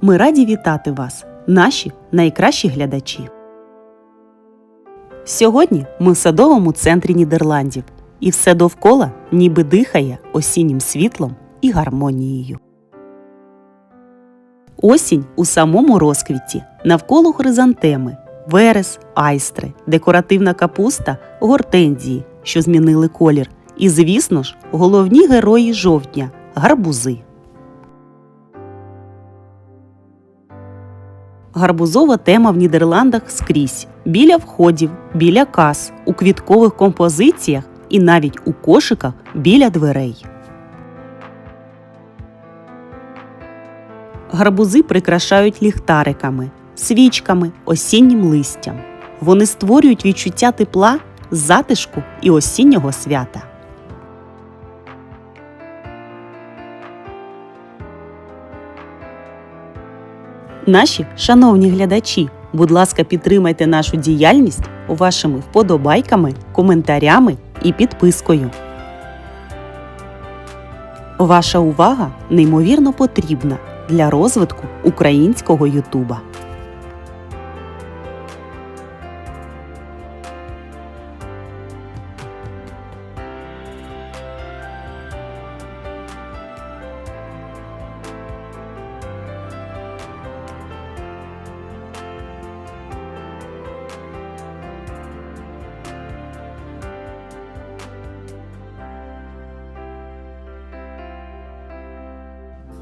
Ми раді вітати вас, наші найкращі глядачі. Сьогодні ми в садовому центрі Нідерландів, і все довкола ніби дихає осіннім світлом і гармонією. Осінь у самому розквіті, навколо хризантеми, верес, айстри, декоративна капуста, гортензії, що змінили колір, і, звісно ж, головні герої жовтня гарбузи. Гарбузова тема в Нідерландах скрізь біля входів, біля кас, у квіткових композиціях і навіть у кошиках біля дверей. Гарбузи прикрашають ліхтариками, свічками, осіннім листям. Вони створюють відчуття тепла, затишку і осіннього свята. Наші шановні глядачі, будь ласка, підтримайте нашу діяльність вашими вподобайками, коментарями і підпискою. Ваша увага неймовірно потрібна для розвитку українського Ютуба.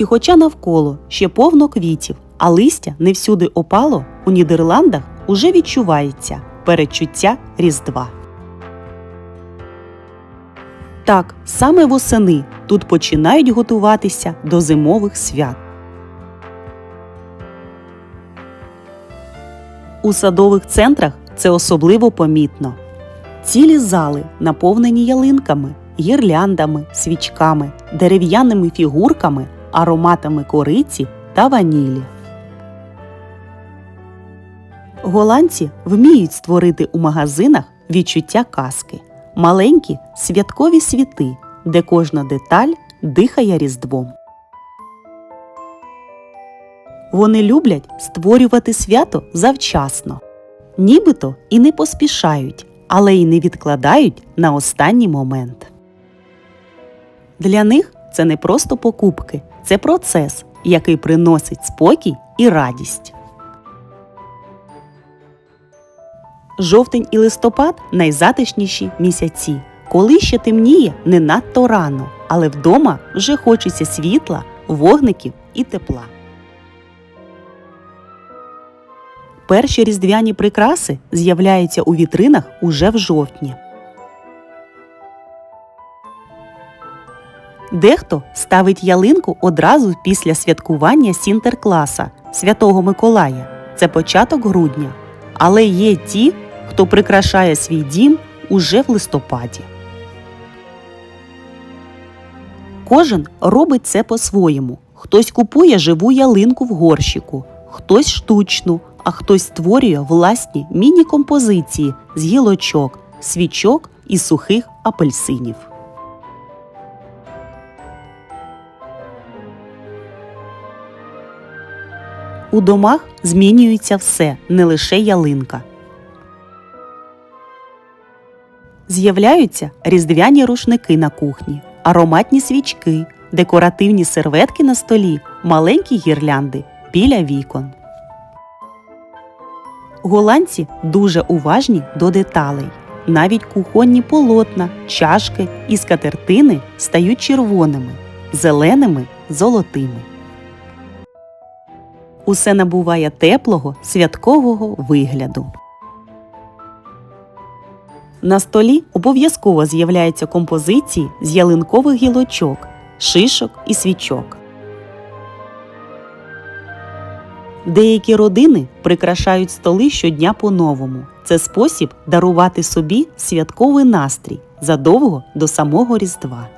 І хоча навколо ще повно квітів, а листя не всюди опало, у Нідерландах уже відчувається передчуття Різдва. Так, саме восени тут починають готуватися до зимових свят. У садових центрах це особливо помітно. Цілі зали наповнені ялинками, гірляндами, свічками, дерев'яними фігурками ароматами кориці та ванілі. Голландці вміють створити у магазинах відчуття казки, маленькі святкові світи, де кожна деталь дихає різдвом. Вони люблять створювати свято завчасно, нібито і не поспішають, але й не відкладають на останній момент. Для них це не просто покупки, це процес, який приносить спокій і радість. Жовтень і листопад найзатишніші місяці, коли ще темніє не надто рано, але вдома вже хочеться світла, вогників і тепла. Перші різдвяні прикраси з'являються у вітринах уже в жовтні. Дехто ставить ялинку одразу після святкування Сінтеркласа Святого Миколая. Це початок грудня. Але є ті, хто прикрашає свій дім уже в листопаді. Кожен робить це по-своєму. Хтось купує живу ялинку в горщику, хтось штучну, а хтось створює власні міні-композиції з гілочок, свічок і сухих апельсинів. У домах змінюється все, не лише ялинка. З'являються різдвяні рушники на кухні, ароматні свічки, декоративні серветки на столі, маленькі гірлянди біля вікон. Голландці дуже уважні до деталей. Навіть кухонні полотна, чашки і скатертини стають червоними, зеленими, золотими усе набуває теплого святкового вигляду. На столі обов'язково з'являються композиції з ялинкових гілочок, шишок і свічок. Деякі родини прикрашають столи щодня по-новому. Це спосіб дарувати собі святковий настрій задовго до самого Різдва.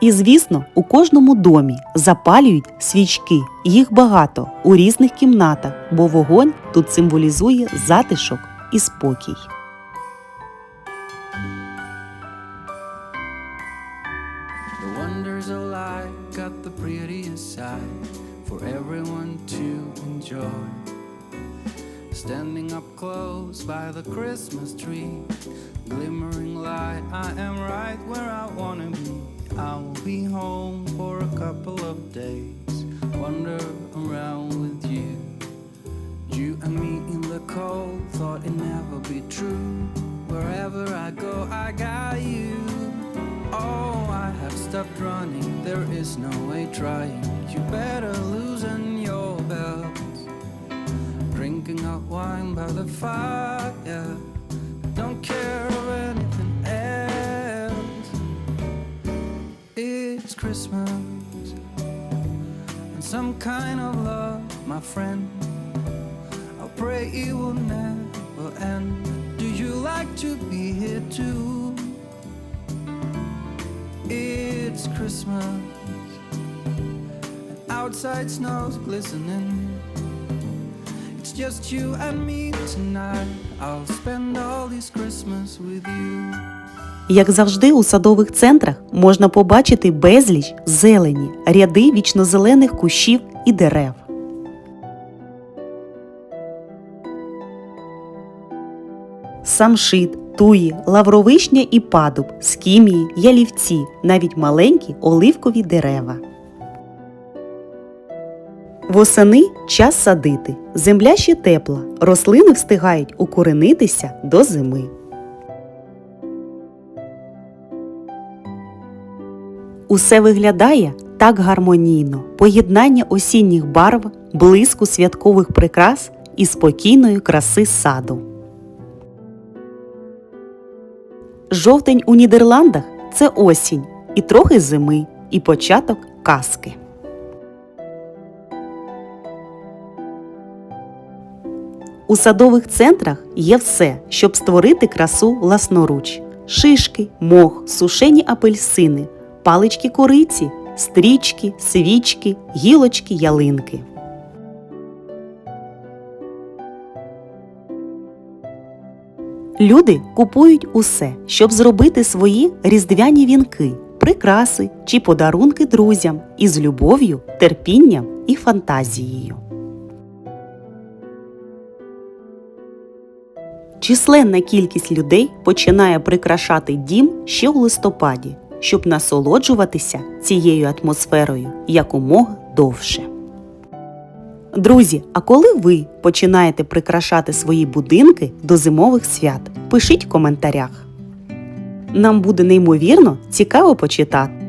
І, звісно, у кожному домі запалюють свічки. Їх багато у різних кімнатах, бо вогонь тут символізує затишок і спокій. Standing up close by the Christmas tree, glimmering light, I am right where I wanna be. I will be home for a couple of days, wander around with you. You and me in the cold, thought it never be true. Wherever I go, I got you. Oh, I have stopped running, there is no way trying. You better loosen your belt. Drinking hot wine by the fire. Don't care Christmas and some kind of love, my friend. I pray it will never end. Do you like to be here too? It's Christmas and outside snow's glistening. It's just you and me tonight. I'll spend all this Christmas with you. Як завжди, у садових центрах можна побачити безліч зелені, ряди вічнозелених кущів і дерев. Самшит, туї, лавровишня і падуб, скімії, ялівці, навіть маленькі оливкові дерева. Восени час садити. Земля ще тепла, рослини встигають укоренитися до зими. Усе виглядає так гармонійно, поєднання осінніх барв, блиску святкових прикрас і спокійної краси саду. Жовтень у Нідерландах це осінь, і трохи зими, і початок казки. У садових центрах є все, щоб створити красу власноруч: шишки, мох, сушені апельсини, палички кориці, стрічки, свічки, гілочки, ялинки. Люди купують усе, щоб зробити свої різдвяні вінки, прикраси чи подарунки друзям із любов'ю, терпінням і фантазією. Численна кількість людей починає прикрашати дім ще у листопаді, щоб насолоджуватися цією атмосферою якомога довше. Друзі, а коли ви починаєте прикрашати свої будинки до зимових свят? Пишіть в коментарях. Нам буде неймовірно цікаво почитати.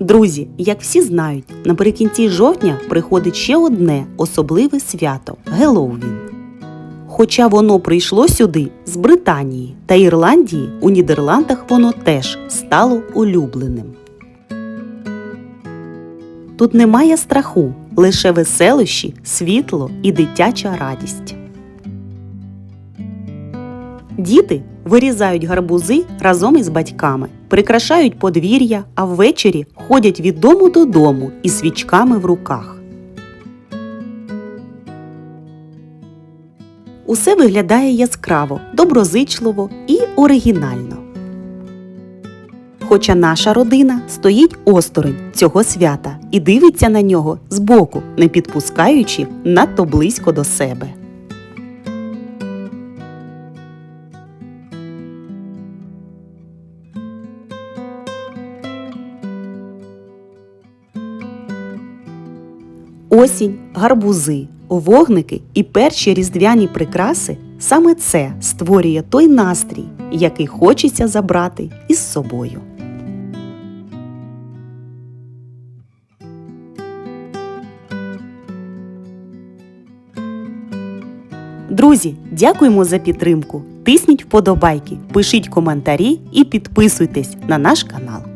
Друзі, як всі знають, наприкінці жовтня приходить ще одне особливе свято Геловін. Хоча воно прийшло сюди з Британії та Ірландії, у Нідерландах воно теж стало улюбленим. Тут немає страху, лише веселощі, світло і дитяча радість. Діти вирізають гарбузи разом із батьками, прикрашають подвір'я, а ввечері ходять від дому додому із свічками в руках. Усе виглядає яскраво, доброзичливо і оригінально. Хоча наша родина стоїть осторонь цього свята і дивиться на нього збоку, не підпускаючи надто близько до себе. Осінь, гарбузи, вогники і перші різдвяні прикраси саме це створює той настрій, який хочеться забрати із собою. Друзі, дякуємо за підтримку. Тисніть вподобайки, пишіть коментарі і підписуйтесь на наш канал.